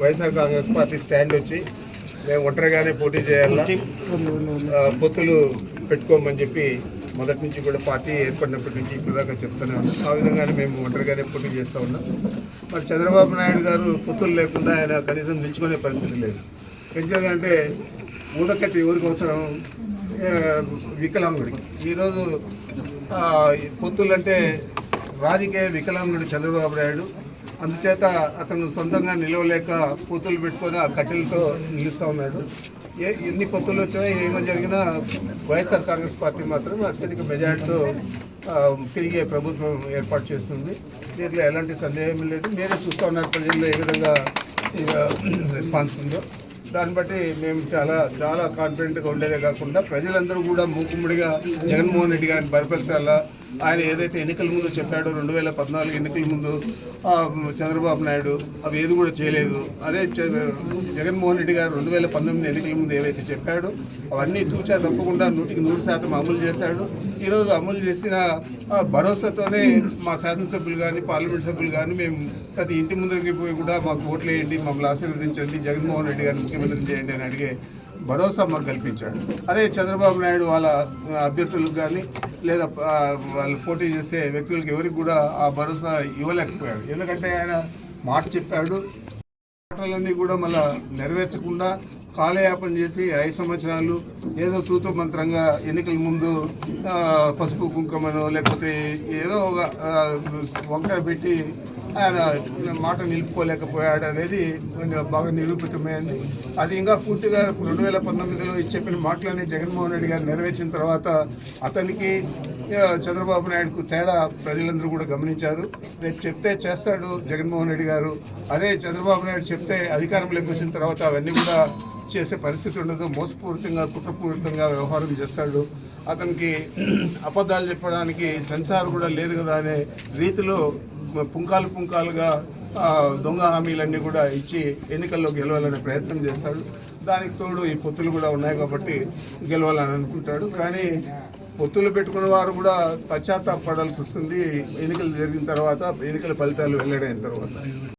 YSR Congress party stand వచ్చి మేము ఒంటరిగానే పోటీ చేయాలా? పొత్తులు పెట్టుకోమని చెప్పి మొదటి నుంచి కూడా పార్టీ ఏర్పడినప్పటి నుంచి ఇప్పటిదాకా చెప్తూనే ఉన్నాం. ఆ విధంగానే మేము ఒంటరిగానే పోటీ చేస్తూ ఉన్నాం. మరి చంద్రబాబు నాయుడు గారు పొత్తులు లేకుండా ఆయన కనీసం నిల్చుకునే పరిస్థితి లేదు. ఎందుకంటే ఊదకట్టి ఎవరికి అవసరం? వికలాంగుడికి. ఈరోజు పొత్తులంటే పొత్తులు అంటే రాజకీయ వికలాంగుడు చంద్రబాబు నాయుడు. అందుచేత అతను సొంతంగా నిలవలేక పొత్తులు పెట్టుకొని ఆ కట్టెలతో నిలుస్తూ ఉన్నాడు. ఏ ఎన్ని పొత్తులు వచ్చినా ఏమో జరిగినా వైఎస్ఆర్ కాంగ్రెస్ పార్టీ మాత్రం అత్యధిక మెజార్టీతో తిరిగే ప్రభుత్వం ఏర్పాటు చేస్తుంది. దీంట్లో ఎలాంటి సందేహం లేదు. మీరే చూస్తూ ఉన్నారు ప్రజల్లో ఏ విధంగా ఇక రెస్పాన్స్ ఉందో. దాన్ని బట్టి మేము చాలా చాలా కాన్ఫిడెంట్గా ఉండేదే కాకుండా ప్రజలందరూ కూడా మూకుమ్మడిగా జగన్మోహన్ రెడ్డి గారిని బలపరచాలా ఆయన ఏదైతే ఎన్నికల ముందు చెప్పాడో రెండు వేల పద్నాలుగు ఎన్నికల ముందు చంద్రబాబు నాయుడు అవి ఏది కూడా చేయలేదు. అదే జగన్మోహన్ రెడ్డి గారు రెండు వేల పంతొమ్మిది ఎన్నికల ముందు ఏవైతే చెప్పాడో అవన్నీ తూచా తప్పకుండా నూటికి నూరు శాతం అమలు చేశాడు. ఈరోజు అమలు చేసిన భరోసాతోనే మా శాసనసభ్యులు కానీ పార్లమెంట్ సభ్యులు కానీ మేము ప్రతి ఇంటి ముందరికి పోయి కూడా మాకు ఓట్లు వేయండి మమ్మల్ని ఆశీర్వదించండి జగన్మోహన్ రెడ్డి గారిని ముఖ్యమంత్రి చేయండి అని అడిగే భరోసా మాకు కల్పించాడు. అదే చంద్రబాబు నాయుడు వాళ్ళ అభ్యర్థులకు కానీ లేదా వాళ్ళు పోటీ చేసే వ్యక్తులకు ఎవరికి కూడా ఆ భరోసా ఇవ్వలేకపోయాడు. ఎందుకంటే ఆయన మాట చెప్పాడు. మాటలన్నీ కూడా మళ్ళా నెరవేర్చకుండా కాలయాపన చేసి ఐదు సంవత్సరాలు ఏదో తూతమంత్రంగా ఎన్నికల ముందు పసుపు కుంకుమను లేకపోతే ఏదో ఒక వంకాయ వంక పెట్టి ఆయన మాట నిలుపుకోలేకపోయాడు అనేది కొంచెం బాగా నిరూపితమైంది. అది ఇంకా పూర్తిగా రెండు వేల పంతొమ్మిదిలో చెప్పిన మాటలన్నీ జగన్మోహన్ రెడ్డి గారు నెరవేర్చిన తర్వాత అతనికి చంద్రబాబు నాయుడుకు తేడా ప్రజలందరూ కూడా గమనించారు. రేపు చెప్తే చేస్తాడు జగన్మోహన్ రెడ్డి గారు. అదే చంద్రబాబు నాయుడు చెప్తే అధికారంలోకి వచ్చిన తర్వాత అవన్నీ కూడా చేసే పరిస్థితి ఉండదు. మోసపూరితంగా కుట్రపూరితంగా వ్యవహారం చేస్తాడు. అతనికి అబద్ధాలు చెప్పడానికి సెన్సార్ కూడా లేదు కదా అనే రీతిలో పుంకాలు పుంకాలుగా దొంగ హామీలన్నీ కూడా ఇచ్చి ఎన్నికల్లో గెలవాలనే ప్రయత్నం చేస్తాడు దానికి తోడు ఈ పొత్తులు కూడా ఉన్నాయి కాబట్టి గెలవాలని అనుకుంటాడు. కానీ పొత్తులు పెట్టుకున్న వారు కూడా పశ్చాత్తాపడాల్సి వస్తుంది. ఎన్నికలు జరిగిన తర్వాత ఎన్నికల ఫలితాలు వెల్లడైన తర్వాత.